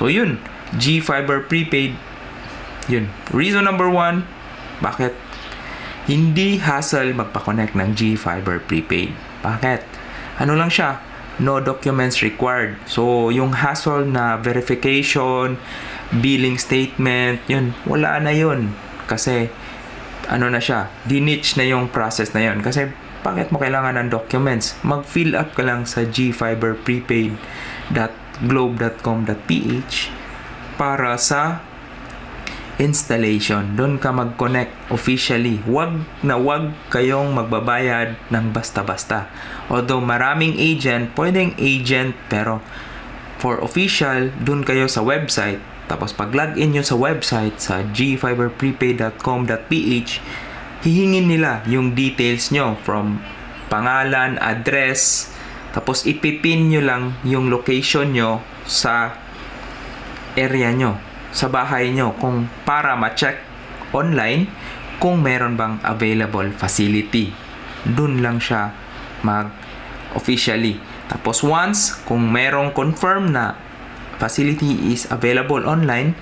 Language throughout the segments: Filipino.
So yun, G-Fiber Prepaid, yun. Reason number one, bakit hindi hassle magpa-connect ng G-Fiber Prepaid? Bakit? Ano lang siya? No documents required. So, yung hassle na verification, billing statement, yun, wala na yun. Kasi, ano na siya, dinitch na yung process na yun. Kasi, bakit mo kailangan ng documents? Mag-fill up ka lang sa gfiberprepaid.globe.com.ph para sa installation. Doon ka mag-connect officially. Wag na wag kayong magbabayad ng basta-basta. Although maraming agent, pwedeng agent pero for official, doon kayo sa website. Tapos pag login nyo sa website sa gfiberprepaid.com.ph, hihingin nila yung details nyo from pangalan, address, tapos ipipin nyo lang yung location nyo sa area nyo, sa bahay nyo, kung para ma-check online kung meron bang available facility. Doon lang siya mag officially. Tapos once, kung merong confirm na facility is available online,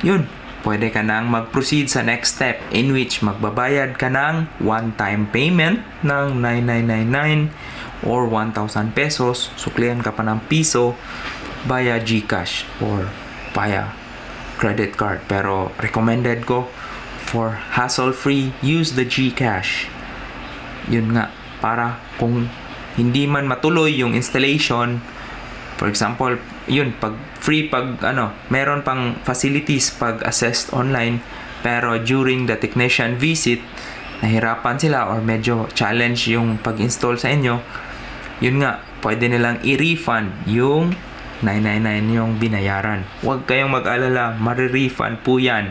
yun, pwede ka nang mag-proceed sa next step in which magbabayad ka ng one-time payment ng 9999 or 1,000 pesos, suklihan ka pa ng piso via GCash or via credit card. Pero recommended ko for hassle-free, use the GCash. Yun nga, para kung hindi man matuloy yung installation, for example, yun, pag free pag ano, meron pang facilities pag assessed online, pero during the technician visit, nahirapan sila or medyo challenge yung pag-install sa inyo, yun nga, pwede nilang i-refund yung 999 yung binayaran. Huwag kayong mag-alala, marirefund po yan.